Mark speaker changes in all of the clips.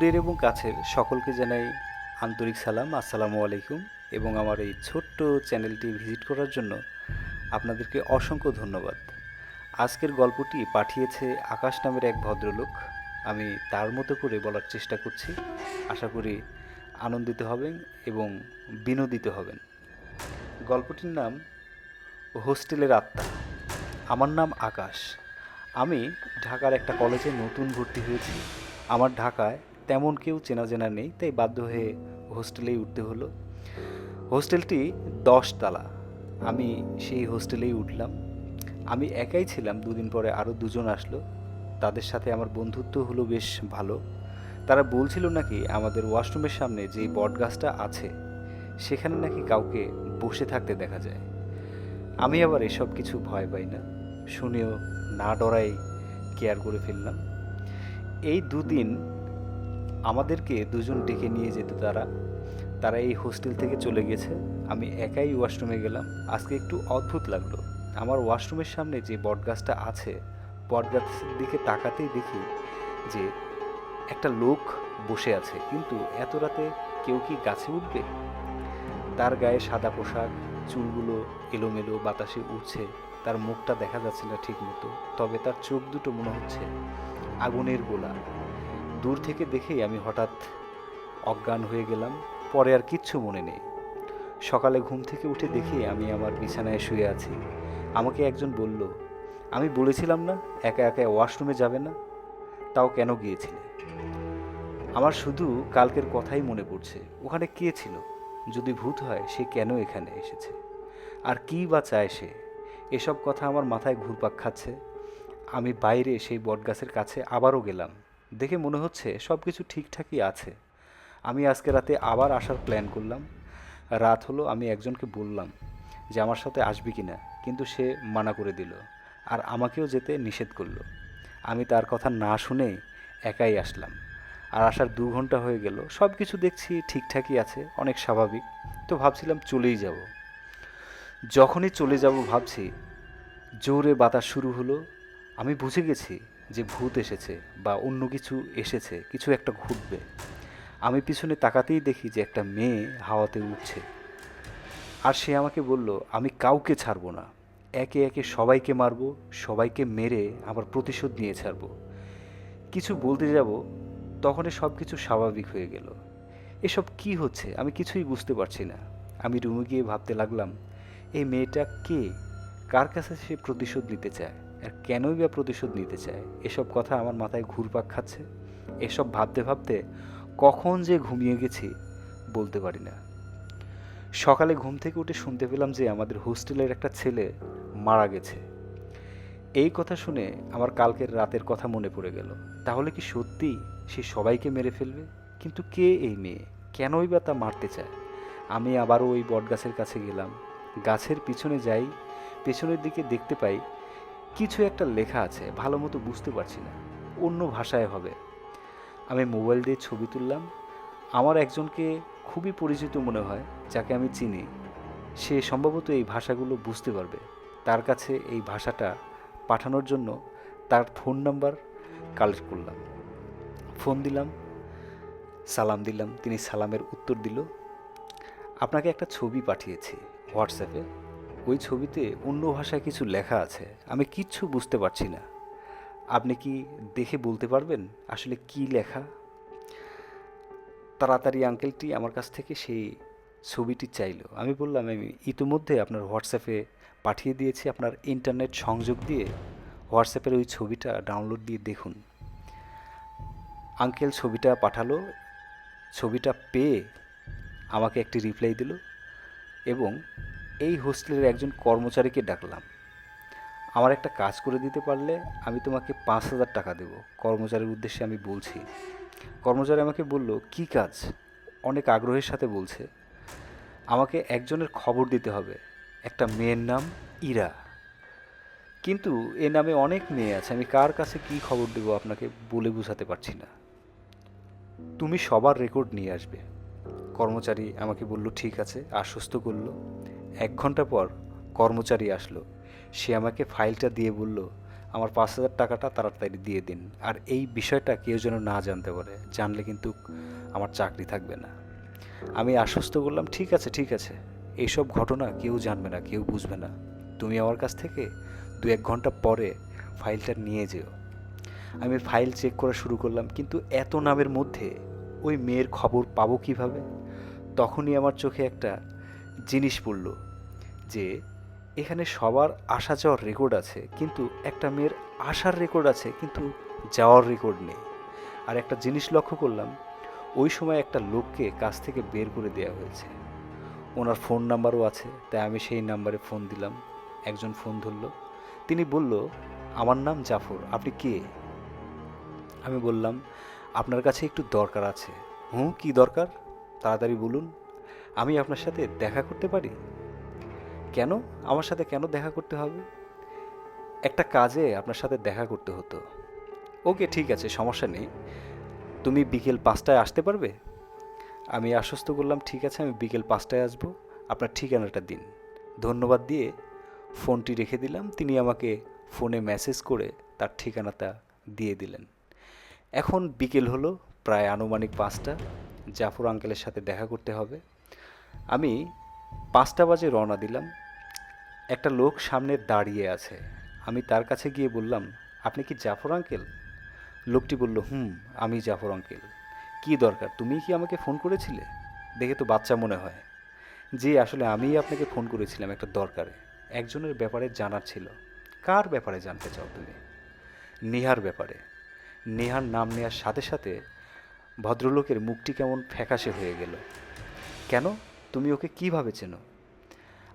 Speaker 1: দূরের এবং কাছের সকলকে জানাই আন্তরিক সালাম, আসসালামু আলাইকুম এবং আমার এই ছোট্ট চ্যানেলটি ভিজিট করার জন্য আপনাদেরকে অসংখ্য ধন্যবাদ। আজকের গল্পটি পাঠিয়েছে আকাশ নামের এক ভদ্রলোক। আমি তার মতো করে বলার চেষ্টা করছি। আশা করি আনন্দিত হবেন এবং বিনোদিত হবেন। গল্পটির নাম হোস্টেলের আত্মা। আমার নাম আকাশ। আমি ঢাকার একটা কলেজে নতুন ভর্তি হয়েছি। আমার ঢাকায় তেমন কেউ চেনা জানা নেই, তাই বাধ্য হয়ে হোস্টেলেই উঠতে হলো। হোস্টেলটি দশতলা আমি সেই হোস্টেলেই উঠলাম। আমি একাই ছিলাম, দুদিন পরে আরও দুজন আসলো। তাদের সাথে আমার বন্ধুত্ব হলো বেশ ভালো। তারা বলছিল নাকি আমাদের ওয়াশরুমের সামনে যেই বট গাছটা আছে, সেখানে নাকি কাউকে বসে থাকতে দেখা যায়। আমি আবার এসব কিছু ভয় পাই না। শুনেও না ডরাই কেয়ার করে ফেললাম। এই দুদিন আমাদেরকে দুজন ডেকে নিয়ে যেত তারা। তারা এই হোস্টেল থেকে চলে গেছে। আমি একাই ওয়াশরুমে গেলাম। আজকে একটু অদ্ভুত লাগল। আমার ওয়াশরুমের সামনে যে বটগাছটা আছে, বটগাছের দিকে তাকাতেই দেখি যে একটা লোক বসে আছে। কিন্তু এত রাতে কেউ কি গাছে উঠবে? তার গায়ে সাদা পোশাক, চুলগুলো এলোমেলো, বাতাসে উঠছে তার মুখটা দেখা যাচ্ছে না ঠিক মতো তবে তার চোখ দুটো মনে হচ্ছে আগুনের গোলা। দূর থেকে দেখেই আমি হঠাৎ অজ্ঞান হয়ে গেলাম। পরে আর কিচ্ছু মনে নেই। সকালে ঘুম থেকে উঠে দেখি আমি আমার বিছানায় শুয়ে আছি। আমাকে একজন বলল, আমি বলেছিলাম না, একা একা ওয়াশরুমে যাবে না? তাও কেন গিয়েছিলে? আমার শুধু কালকের কথাই মনে পড়ছে। ওখানে কে ছিল? যদি ভূত হয়, সে কেন এখানে এসেছে? আর কী বা চায় সে? এসব কথা আমার মাথায় ঘুরপাক খাচ্ছে। আমি বাইরে সেই বটগাছের কাছে আবারও গেলাম। দেখে মনে হচ্ছে সব কিছু ঠিকঠাকই আছে। আমি আজকে রাতে আবার আসার প্ল্যান করলাম। রাত হলো, আমি একজনকে বললাম যে আমার সাথে আসবি কি না কিন্তু সে মানা করে দিল আর আমাকেও যেতে নিষেধ করল। আমি তার কথা না শুনে একাই আসলাম। আর আসার দু ঘণ্টা হয়ে গেল সব কিছু দেখছি ঠিকঠাকই আছে, অনেক স্বাভাবিক। তো ভাবছিলাম চলেই যাব। যখনই চলে যাব ভাবছি, জোরে বাতাস শুরু হলো। আমি বুঝে গেছি যে ভূত এসেছে বা অন্য কিছু এসেছে, কিছু একটা ঘটবে। আমি পিছনে তাকাতেই দেখি যে একটা মেয়ে হাওয়াতে উঠছে। আর সে আমাকে বলল, আমি কাউকে ছাড়বো না। একে একে সবাইকে মারবো, সবাইকে মেরে আমার প্রতিশোধ নিয়ে ছাড়বো। কিছু বলতে যাব, তখনই সব কিছু স্বাভাবিক হয়ে গেল। এসব কি হচ্ছে আমি কিছুই বুঝতে পারছি না। আমি রুমে গিয়ে ভাবতে লাগলাম, এই মেয়েটা কে? কার কাছে সে প্রতিশোধ নিতে চায়? আর কেনই বা প্রতিশোধ নিতে চায়? এসব কথা আমার মাথায় ঘুরপাক খাচ্ছে। এসব ভাবতে ভাবতে কখন যে ঘুমিয়ে গেছি বলতে পারি না। সকালে ঘুম থেকে উঠে শুনতে পেলাম যে আমাদের হোস্টেলের একটা ছেলে মারা গেছে। এই কথা শুনে আমার কালকের রাতের কথা মনে পড়ে গেল। তাহলে কি সত্যি সে সবাইকে মেরে ফেলবে? কিন্তু কে এই মেয়ে? কেনই বা তা মারতে চায়? আমি আবারও ওই বটগাছের কাছে গেলাম। গাছের পিছনে যাই পেছনের দিকে দেখতে পাই কিছু একটা লেখা আছে, ভালো মতো বুঝতে পারছি না। অন্য ভাষায় হবে। আমি মোবাইল দিয়ে ছবি তুললাম। আমার একজনকে খুবই পরিচিত মনে হয়, যাকে আমি চিনি। সে সম্ভবত এই ভাষাগুলো বুঝতে পারবে। তার কাছে এই ভাষাটা পাঠানোর জন্য তার ফোন নাম্বার কালেক্ট করলাম। ফোন দিলাম, সালাম দিলাম, তিনি সালামের উত্তর দিল। আপনাকে একটা ছবি পাঠিয়েছি, হোয়াটসঅ্যাপে। ওই ছবিতে অন্য ভাষায় কিছু লেখা আছে। আমি কিচ্ছু বুঝতে পারছি না। আপনি কি দেখে বলতে পারবেন আসলে কি লেখা? তাড়াতাড়ি আঙ্কেলটি আমার কাছ থেকে সেই ছবিটি চাইলো। আমি বললাম, আমি ইতিমধ্যে আপনার হোয়াটসঅ্যাপে পাঠিয়ে দিয়েছি। আপনার ইন্টারনেট সংযোগ দিয়ে হোয়াটসঅ্যাপের ওই ছবিটা ডাউনলোড দিয়ে দেখুন। আঙ্কেল ছবিটা পাঠালো। ছবিটা পেয়ে আমাকে একটি রিপ্লাই দিল এবং এই হোস্টেলের একজন কর্মচারীকে ডাকলাম। আমার একটা কাজ করে দিতে পারলে আমি তোমাকে পাঁচ হাজার টাকা দেবো। কর্মচারীর উদ্দেশ্যে আমি বলছি। কর্মচারী আমাকে বলল, কি কাজ? অনেক আগ্রহের সাথে বলছে, আমাকে একজনের খবর দিতে হবে। একটা মেয়ের নাম ইরা। কিন্তু এ নামে অনেক মেয়ে আছে, আমি কার কাছে কি খবর দেবো আপনাকে বলে বোঝাতে পারছি না। তুমি সবার রেকর্ড নিয়ে আসবে। কর্মচারী আমাকে বলল, ঠিক আছে। আশ্বস্ত করল এক ঘণ্টা পর কর্মচারী আসলো। সে আমাকে ফাইলটা দিয়ে বলল, আমার পাঁচ হাজার টাকাটা তাড়াতাড়ি দিয়ে দিন। আর এই বিষয়টা কেউ যেন না জানতে পারে, জানলে কিন্তু আমার চাকরি থাকবে না। আমি আশ্বস্ত করলাম, ঠিক আছে ঠিক আছে। এইসব ঘটনা কেউ জানবে না, কেউ বুঝবে না। তুমি আমার কাছ থেকে দু এক ঘণ্টা পরে ফাইলটা নিয়ে যেও। আমি ফাইল চেক করা শুরু করলাম, কিন্তু এত নামের মধ্যে ওই মেয়ের খবর পাবো কীভাবে? তখনই আমার চোখে একটা জিনিস পড়ল যে, এখানে সবার আসা যাওয়ার রেকর্ড আছে, কিন্তু একটা মেয়ের আসার রেকর্ড আছে, কিন্তু যাওয়ার রেকর্ড নেই। আর একটা জিনিস লক্ষ্য করলাম, ওই সময় একটা লোককে কাছ থেকে বের করে দেওয়া হয়েছে। ওনার ফোন নাম্বারও আছে, তাই আমি সেই নাম্বারে ফোন দিলাম। একজন ফোন ধরলো, তিনি বলল, আমার নাম জাফর, আপনি কে? আমি বললাম, আপনার কাছে একটু দরকার আছে। হুম, কি দরকার? তাড়াতাড়ি বলুন। আমি আপনার সাথে দেখা করতে পারি? কেন? আমার সাথে কেন দেখা করতে হবে? একটা কাজে আপনার সাথে দেখা করতে হতো। ওকে, ঠিক আছে, সমস্যা নেই। তুমি বিকেল পাঁচটায় আসতে পারবে? আমি আশ্বস্ত করলাম, ঠিক আছে, আমি বিকেল পাঁচটায় আসব। আপনার ঠিকানাটা দিন। ধন্যবাদ দিয়ে ফোনটি রেখে দিলাম। তিনি আমাকে ফোনে মেসেজ করে তার ঠিকানাটা দিয়ে দিলেন। এখন বিকেল হলো, প্রায় আনুমানিক পাঁচটা। জাফর আঙ্কেলের সাথে দেখা করতে হবে। আমি পাঁচটা বাজে রওনা দিলাম। একটা লোক সামনে দাঁড়িয়ে আছে। আমি তার কাছে গিয়ে বললাম, আপনি কি জাফর আঙ্কেল? লোকটি বলল, হুম, আমি জাফর আঙ্কেল। কি দরকার, তুমি কি আমাকে ফোন করেছিলে? দেখে তো বাচ্চা মনে হয়। জি, আসলে আমিই আপনাকে ফোন করেছিলাম একটা দরকারে। একজনের ব্যাপারে জানার ছিল। কার ব্যাপারে জানতে চাও তুমি? নেহার ব্যাপারে। নেহার নাম নেওয়ার সাথে সাথে ভদ্রলোকের মুখটি কেমন ফ্যাকাশে হয়ে গেল। কেন? তুমি ওকে কীভাবে চেনো?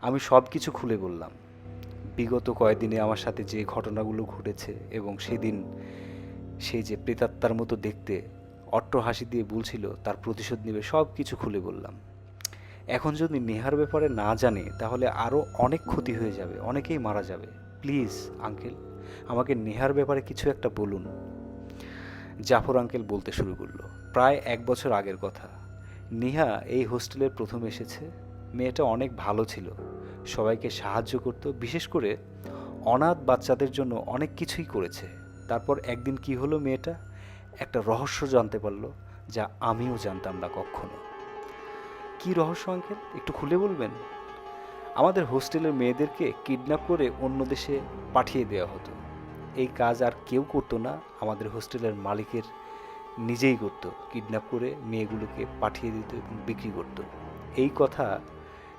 Speaker 1: আমি সব কিছু খুলে বললাম। বিগত কয়েকদিনে আমার সাথে যে ঘটনাগুলো ঘটেছে এবং সেদিন সেই যে প্রেতাত্মার মতো দেখতে, অট্ট হাসি দিয়ে বলছিল, তার প্রতিশোধ নেবে সব কিছু খুলে বললাম। এখন যদি নেহার ব্যাপারে না জানে, তাহলে আরও অনেক ক্ষতি হয়ে যাবে, অনেকেই মারা যাবে। প্লিজ, আঙ্কেল, আমাকে নেহার ব্যাপারে কিছু একটা বলুন। জাফর আঙ্কেল বলতে শুরু করল। প্রায় এক বছর আগের কথা। নিহা এই হোস্টেলের প্রথম এসেছে। মেয়েটা অনেক ভালো ছিল। সবাইকে সাহায্য করত, বিশেষ করে অনাথ বাচ্চাদের জন্য অনেক কিছুই করেছে। তারপর একদিন কি হলো মেয়েটা? একটা রহস্য জানতে পারল, যা আমিও জানতাম না কখনো। কি রহস্য, আঙ্কেল? একটু খুলে বলবেন? আমাদের হোস্টেলের মেয়েদেরকে কিডন্যাপ করে অন্য দেশে পাঠিয়ে দেওয়া হতো। এই কাজ আর কেউ করতো না। আমাদের হোস্টেলের মালিকের নিজেই করতো কিডন্যাপ করে মেয়েগুলোকে পাঠিয়ে দিত এবং বিক্রি করতো। এই কথা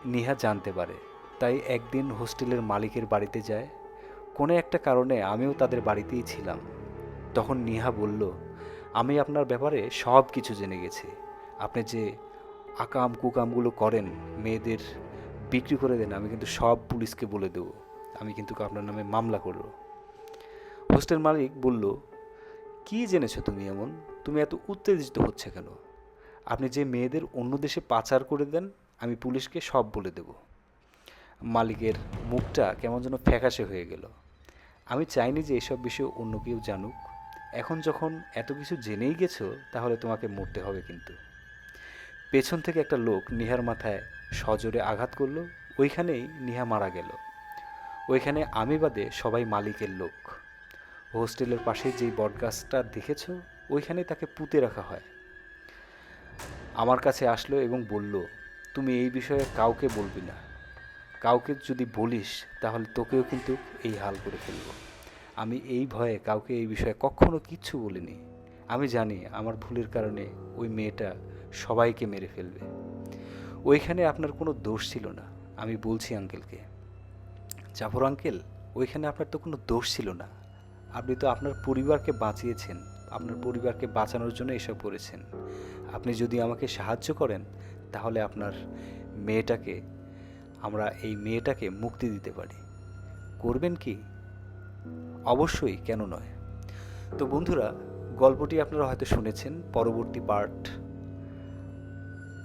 Speaker 1: নিহা জানতে পারে। তাই একদিন হোস্টেলের মালিকের বাড়িতে যায়। কোনো একটা কারণে আমিও তাদের বাড়িতেই ছিলাম। তখন নিহা বলল, আমি আপনার ব্যাপারে সব কিছু জেনে গেছি। আপনি যে আকাম কুকামগুলো করেন, মেয়েদের বিক্রি করে দেন, আমি কিন্তু সব পুলিশকে বলে দেবো। আমি কিন্তু আপনার নামে মামলা করব। হোস্টেল মালিক বলল, কি জেনেছো তুমি এমন? তুমি এত উত্তেজিত হচ্ছে কেন? আপনি যে মেয়েদের অন্য দেশে পাচার করে দেন, আমি পুলিশকে সব বলে দেব। মালিকের মুখটা কেমন যেন ফ্যাকাশে হয়ে গেল। আমি চাইনি যে এসব বিষয়ে অন্য কেউ জানুক। এখন যখন এত কিছু জেনেই গেছো, তাহলে তোমাকে মরতে হবে কিন্তু। পেছন থেকে একটা লোক নিহার মাথায় সজোরে আঘাত করল, ওইখানেই নিহা মারা গেল। ওইখানে আমি বাদে সবাই মালিকের লোক। হোস্টেলের পাশে যেই বটগাছটা দেখেছ ওইখানে তাকে পুঁতে রাখা হয়। আমার কাছে আসলো এবং বলল, তুমি এই বিষয়ে কাউকে বলবি না। কাউকে যদি বলিস, তাহলে তোকেও কিন্তু এই হাল করে ফেলব। আমি এই ভয়ে কাউকে এই বিষয়ে কখনো কিচ্ছু বলিনি। আমি জানি আমার ভুলের কারণে ওই মেয়েটা সবাইকে মেরে ফেলবে। ওইখানে আপনার কোনো দোষ ছিল না, আমি বলছি আঙ্কেলকে। জাফর আঙ্কেল, ওইখানে আপনার তো কোনো দোষ ছিল না। আপনি তো আপনার পরিবারকে বাঁচিয়েছেন। আপনার পরিবারকে বাঁচানোর জন্য এসব করেছেন। আপনি যদি আমাকে সাহায্য করেন, তাহলে আপনার মেয়েটাকে, আমরা এই মেয়েটাকে মুক্তি দিতে পারি। করবেন কি? অবশ্যই, কেন নয়। তো বন্ধুরা, গল্পটি আপনারা হয়তো শুনেছেন, পরবর্তী পার্ট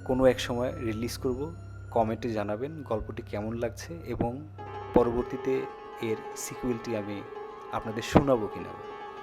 Speaker 1: কোনো এক সময় রিলিজ করব। কমেন্টে জানাবেন গল্পটি কেমন লাগছে এবং পরবর্তীতে এর সিকুয়েলটি আমি আপনাদের শোনাবো কিনা।